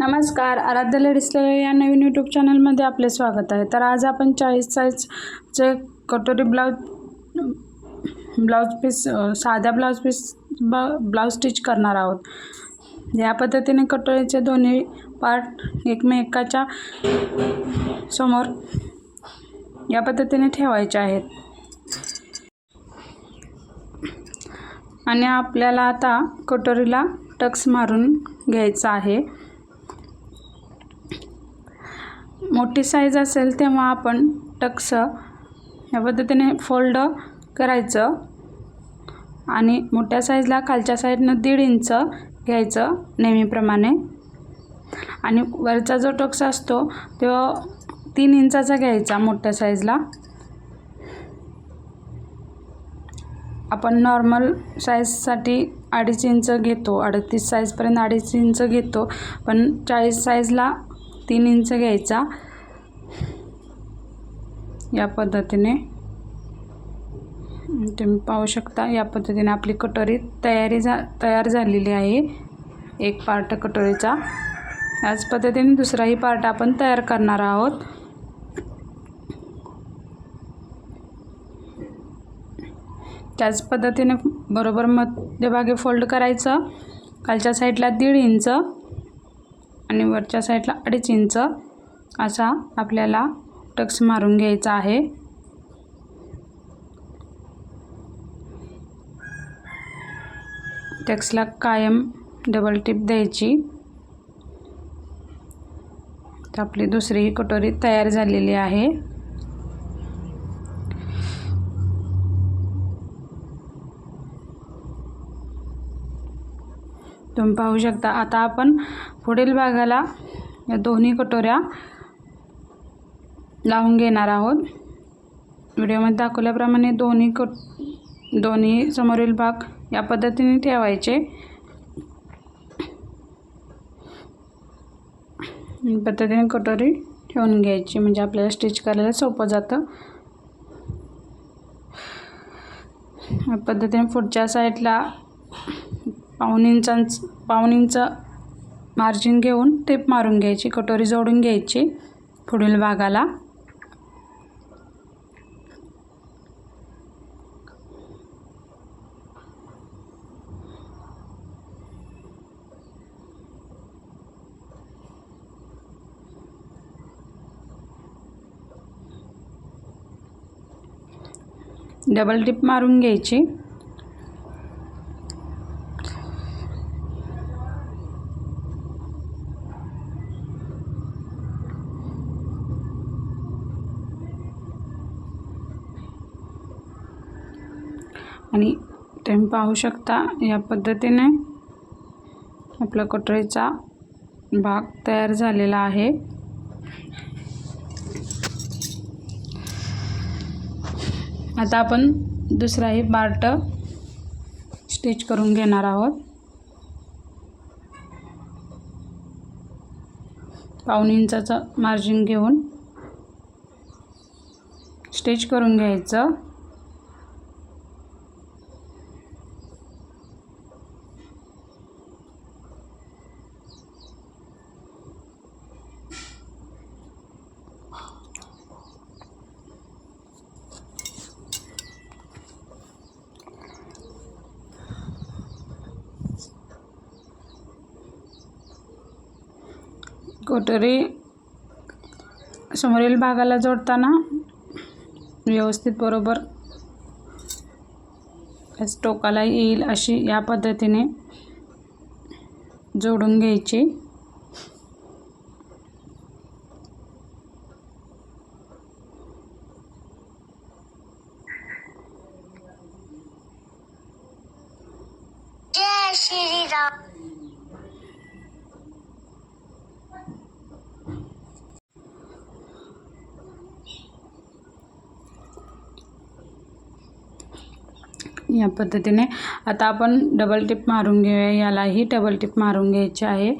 नमस्कार आराध्य लेडीज या नवीन यूट्यूब चॅनलमध्ये आपले स्वागत आहे. तर आज आपण चाळीस साईजचे कटोरी ब्लाऊज ब्लाऊज पीस साध्या ब्लाऊज पीस ब ब्लाऊज स्टिच करणार आहोत. या पद्धतीने कटोरीचे दोन्ही पार्ट एकमेकाच्या समोर या पद्धतीने ठेवायचे आहेत. आणि आपल्याला आता कटोरीला टक्स मारून घ्यायचा आहे. मोठी साईज असेल तेव्हा आपण टक्स या पद्धतीने फोल्ड करायचं आणि मोठ्या साईजला खालच्या साईडनं दीड इंच घ्यायचं नेहमीप्रमाणे. आणि वरचा जो टक्स असतो तो तीन इंचाचा घ्यायचा मोठ्या साईजला आपण नॉर्मल साईजसाठी अडीच इंच घेतो अडतीस साईजपर्यंत अडीच इंच घेतो पण चाळीस साईजला तीन इंच घ्यायचा. या पद्धतीने. तुम्ही पाहू शकता या पद्धतीने आपली कटोरी तयारी झा तयार झालेली आहे. एक पार्ट कटोरीचा. याच पद्धतीने दुसराही पार्ट आपण तयार करणार आहोत. त्याच पद्धतीने बरोबर मध्यभागी फोल्ड करायचं. खालच्या साईडला दीड इंच. आणि वरच्या साईडला अडीच इंच असा आपल्याला टक्स मारून घ्यायचा आहे. टक्सला कायम डबल टिप द्यायची. तर आपली दुसरी कटोरी तयार झालेली आहे. तुम्ही पाहू शकता. आता आपण पुढील भागाला या दोन्ही कटोऱ्या लावून घेणार आहोत. व्हिडिओमध्ये दाखवल्याप्रमाणे दोन्ही कट दोन्ही समोरील भाग या पद्धतीने ठेवायचे. पद्धतीने कटोरी ठेवून घ्यायची. म्हणजे आपल्याला स्टिच करायला सोपं जातं. पद्धतीने पुढच्या साईडला पाऊन इंचांच पाऊन इंच मार्जिन घेऊन टेप मारून घ्यायची कटोरी जोडून घ्यायची पुढील भागाला. डबल टिप मारून घ्यायची आणि तुम्ही पाहू शकता या पद्धतीने आपला कटोरीचा भाग तयार झालेला आहे. आता आपण दुसराही पार्ट स्टिच करून घेणार आहोत. पाऊन इंचाचं मार्जिन घेऊन स्टिच करून घ्यायचं. कटोरी समोरील भागाला जोडताना व्यवस्थित बरोबर टोकाला येईल अशी या पद्धतीने जोडून घ्यायची. या पद्धतीने. आता आपण डबल टिप मारून घेऊया. यालाही डबल टिप मारून घ्यायची आहे.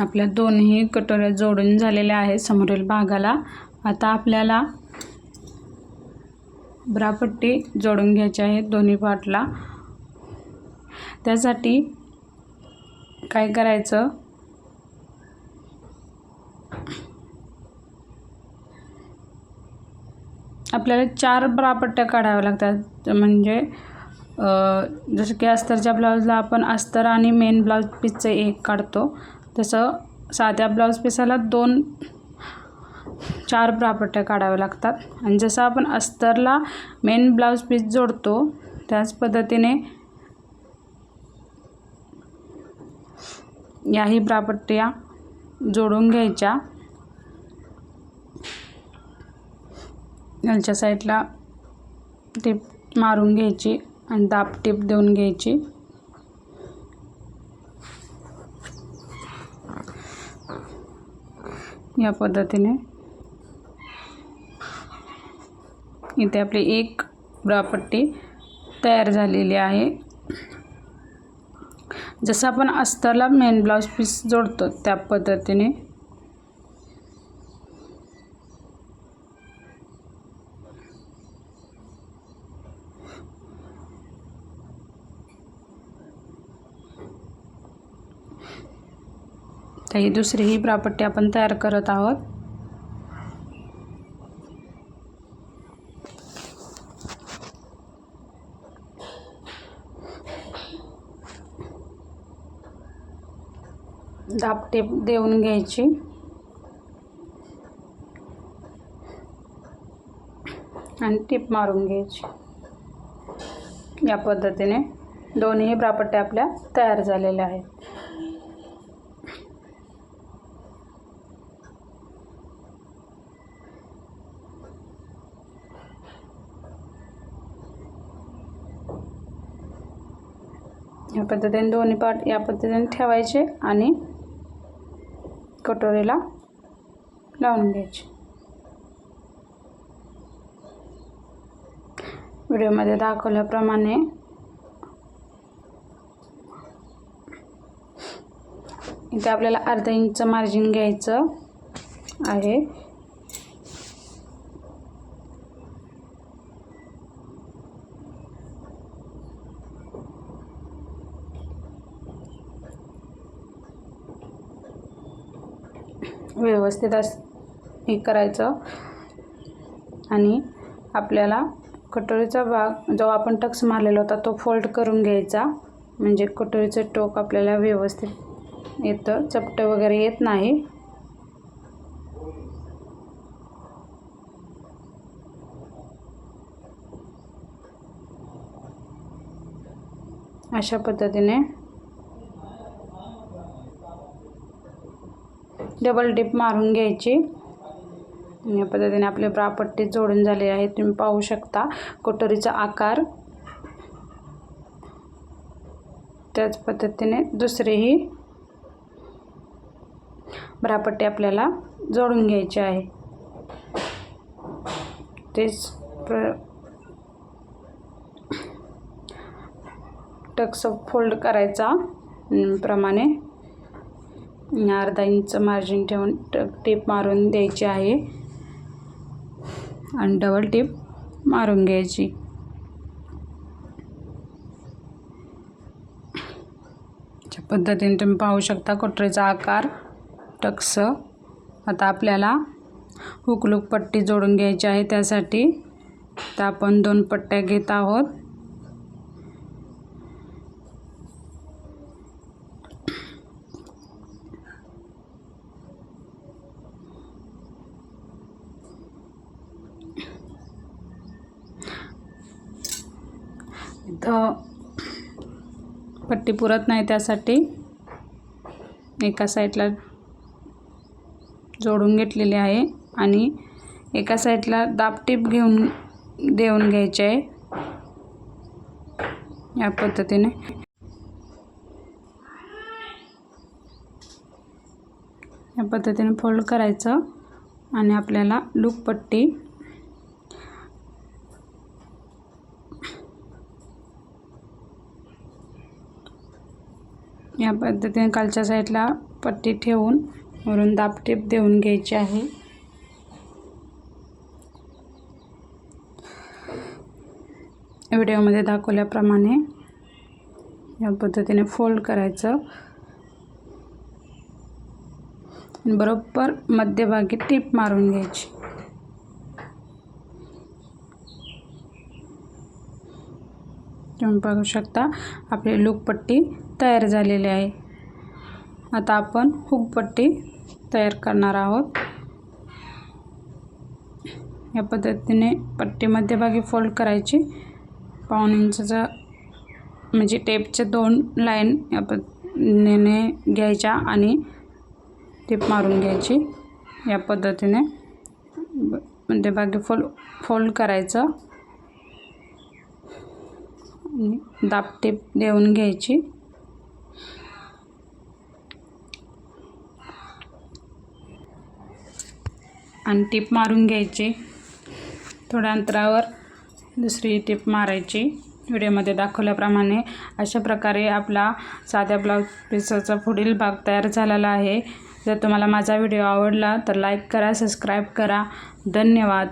आपल्या दोन्ही कटोऱ्या जोडून झालेल्या आहेत समोरील भागाला. आता आपल्याला ब्रापट्टी जोडून घ्यायची आहे दोन्ही पाटला त्यासाठी काय करायचं? आपल्याला चार ब्रापट्ट्या काढाव्या लागतात. म्हणजे जसं की अस्तरच्या ब्लाऊजला आपण अस्तर आणि मेन ब्लाऊज पीसचं एक काढतो. तसं साध्या ब्लाऊज पिसाला दोन चार ब्रापट्ट्या काढाव्या लागतात. आणि जसं आपण अस्तरला मेन ब्लाऊज पीस जोडतो त्याच पद्धतीने याही ब्रापट्ट्या जोडून घ्यायच्या. यांच्या साईडला टिप मारून घ्यायची आणि दाब टिप देऊन घ्यायची. या पद्धतीने. इथे आपली एक ब्रापट्टी तयार झालेली आहे. जसं आपण अस्तरला मेन ब्लाऊज पीस जोडतो त्या पद्धतीने आता ही दुसरी ही ब्रापट्टी आपण तयार करत आहोत. दाब टेप देऊन घ्यायची. आणि टिप मारून घ्यायची. या पद्धतीने दोन्ही ब्रापट्ट्या आपल्या तयार झालेल्या आहेत. या पद्धतीने दोन्ही पाट या पद्धतीने ठेवायचे आणि कटोरीला लावून घ्यायचे. व्हिडिओमध्ये दाखवल्याप्रमाणे इथे आपल्याला अर्धा इंच मार्जिन घ्यायचं आहे. व्यवस्थित अस हे करायचं. आणि आपल्याला कटोरीचा भाग जो आपण टक्स मारलेला होता तो फोल्ड करून घ्यायचा. म्हणजे कटोरीचं टोक आपल्याला व्यवस्थित येतं. चपटं वगैरे येत नाही. अशा पद्धतीने डबल डिप मारून घ्यायची. या पद्धतीने आपले ब्रापट्टी जोडून झाले आहे तुम्ही पाहू शकता कटोरीचा आकार. त्याच पद्धतीने दुसरेही ब्रापट्टी आपल्याला जोडून घ्यायची आहे. तेच प्र टक्स फोल्ड करायचा प्रमाणे. अर्धा इंच मार्जिन ठेवून टेप मारून द्यायची आहे. आणि डबल टेप मारून घ्यायची. अशा पद्धतीने तुम्ही पाहू शकता कटोरीचा आकार टक्स. आता आपल्याला हुकलूक पट्टी जोडून घ्यायची आहे त्यासाठी. तर आपण दोन पट्ट्या घेत आहोत इथं पट्टी पुरत नाही त्यासाठी. एका साईडला जोडून घेतलेली आहे आणि एका साईडला दापटीप घेऊन देऊन घ्यायचे आहे. या पद्धतीने. या पद्धतीने फोल्ड करायचं आणि आपल्याला लूकपट्टी या पद्धतीने खालच्या साईडला पट्टी ठेवून वरून दाबटीप देऊन घ्यायची आहे. व्हिडिओमध्ये दाखवल्याप्रमाणे या पद्धतीने फोल्ड करायचं. बरोबर मध्यभागी टीप मारून घ्यायची. तुम्ही बघू शकता आपली लूकपट्टी तयार झालेली आहे. आता आपण हुकपट्टी तयार करणार आहोत. या पद्धतीने पट्टी मध्यभागी फोल्ड करायची. पाऊन इंचचा म्हणजे टेपचे दोन लाईन या पद्धतीने घ्यायच्या आणि टेप मारून घ्यायची. या पद्धतीने मध्यभागी फोल्ड फोल्ड करायचं. दापटेप देऊन घ्यायची. आणि टीप मारून घ्यायची. थोड्या अंतरावर दुसरी टीप मारायची. व्हिडिओमध्ये दाखवल्याप्रमाणे अशा प्रकारे आपला साध्या ब्लाऊज पीसाचा पुढील भाग तयार झालेला आहे. जर तुम्हाला माझा व्हिडिओ आवडला तर लाईक करा सबस्क्राईब करा. धन्यवाद.